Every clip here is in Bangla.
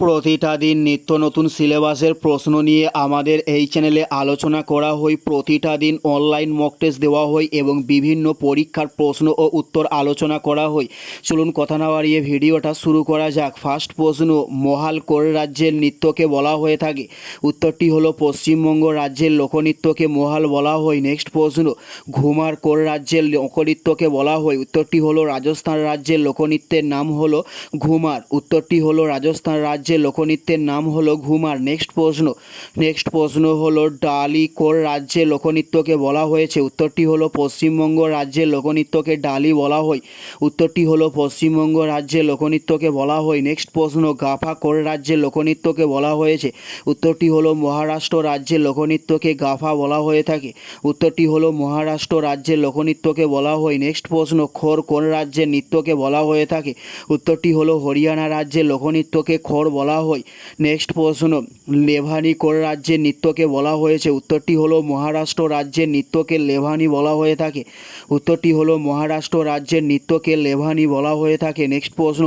প্রতিটা দিন নিত্য নতুন সিলেবাসের প্রশ্ন নিয়ে আমাদের এই চ্যানেলে আলোচনা করা হয়। প্রতিটা দিন অনলাইন মক টেস্ট দেওয়া হয় এবং বিভিন্ন পরীক্ষার প্রশ্ন ও উত্তর আলোচনা করা হয়। চলুন কথা না বাড়িয়ে ভিডিওটা শুরু করা যাক। ফার্স্ট প্রশ্ন, মহাল কোন রাজ্যের নৃত্যকে বলা হয়ে থাকে? উত্তরটি হলো পশ্চিমবঙ্গ রাজ্যের লোকনৃত্যকে মহাল বলা হয়। নেক্সট প্রশ্ন, ঘুমার কোর রাজ্যের লোকনৃত্যকে বলা হয়? উত্তরটি হলো রাজস্থান রাজ্যের লোকনৃত্যের নাম হলো ঘুমার। উত্তরটি হলো রাজস্থান রাজ্যের লোকনৃত্যের নাম হলো ঘুমার নেক্সট প্রশ্ন। নেক্সট প্রশ্ন হলো ডালি কোন রাজ্যের লোকনৃত্যকে বলা হয়েছে। উত্তরটি হলো পশ্চিমবঙ্গ রাজ্যের লোকনৃত্যকে ডালি বলা হয়। উত্তরটি হলো পশ্চিমবঙ্গ রাজ্যের লোকনৃত্যকে বলা হয়। নেক্সট প্রশ্ন গাফা কোন রাজ্যের লোকনৃত্যকে বলা হয়েছে। উত্তরটি হলো মহারাষ্ট্র রাজ্যের লোকনৃত্যকে গাফা বলা হয়ে থাকে। উত্তরটি হলো মহারাষ্ট্র রাজ্যের লোকনৃত্যকে বলা হয়। নেক্সট প্রশ্ন, খোর কোন রাজ্যের নৃত্যকে বলা হয়ে থাকে? উত্তরটি হলো হরিয়ানা রাজ্যের লোকনৃত্যকে খোর বলা হয়। নেক্সট প্রশ্ন, লেভানি কোন রাজ্যের নৃত্যকে বলা হয়েছে? উত্তরটি হলো মহারাষ্ট্র রাজ্যের নৃত্যকে লেভানি বলা হয়ে থাকে। উত্তরটি হলো মহারাষ্ট্র রাজ্যের নৃত্যকে লেভানি বলা হয়ে থাকে। নেক্সট প্রশ্ন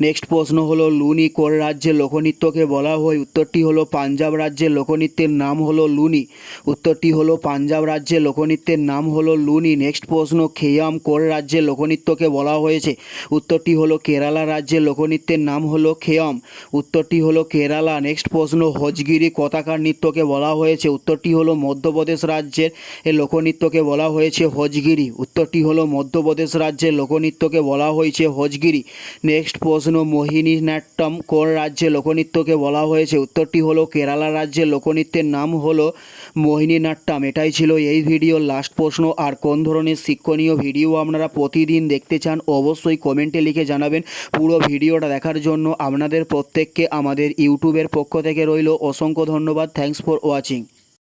নেক্সট প্রশ্ন হলো, লুনি কোন রাজ্যের লোকনৃত্যকে বলা হয়? উত্তরটি হলো, পাঞ্জাব রাজ্যের লোকনৃত্যের নাম হলো লুনি। উত্তরটি হলো, পাঞ্জাব রাজ্যের লোকনৃত্যের নাম হলো লুনি। নেক্সট প্রশ্ন, খেয়াম কোন রাজ্যের লোকনৃত্যকে বলা হয়েছে? উত্তরটি হলো, কেরালা রাজ্যের লোকনৃত্যের নাম হলো খেয়াম। উত্তরটি হলো, কেরালা। নেক্সট প্রশ্ন, হজগিরি কথাকার নৃত্যকে বলা হয়েছে? উত্তরটি হলো, মধ্যপ্রদেশ রাজ্যের লোকনৃত্যকে বলা হয়েছে হজগিরি। উত্তরটি হলো, মধ্যপ্রদেশ রাজ্যের লোকনৃত্যকে বলা হয়েছে হজগিরি। নেক্সট প্রশ্ন মোহিনী নাট্যম কোন রাজ্যের লোকনৃত্যকে বলা হয়েছে? উত্তরটি হলো, কেরালা রাজ্যের লোকনৃত্যের নাম হলো মোহিনী নাট্যম এটাই ছিল এই ভিডিওর লাস্ট প্রশ্ন। আর কোন ধরনের শিক্ষণীয় ভিডিও আপনারা প্রতিদিন দেখতে চান, অবশ্যই কমেন্টে লিখে জানাবেন পুরো ভিডিওটা দেখার জন্য। আপনাদের প্রত্যেককে আমাদের ইউটিউবের পক্ষ থেকে রইল অসংখ্য ধন্যবাদ। Thanks for watching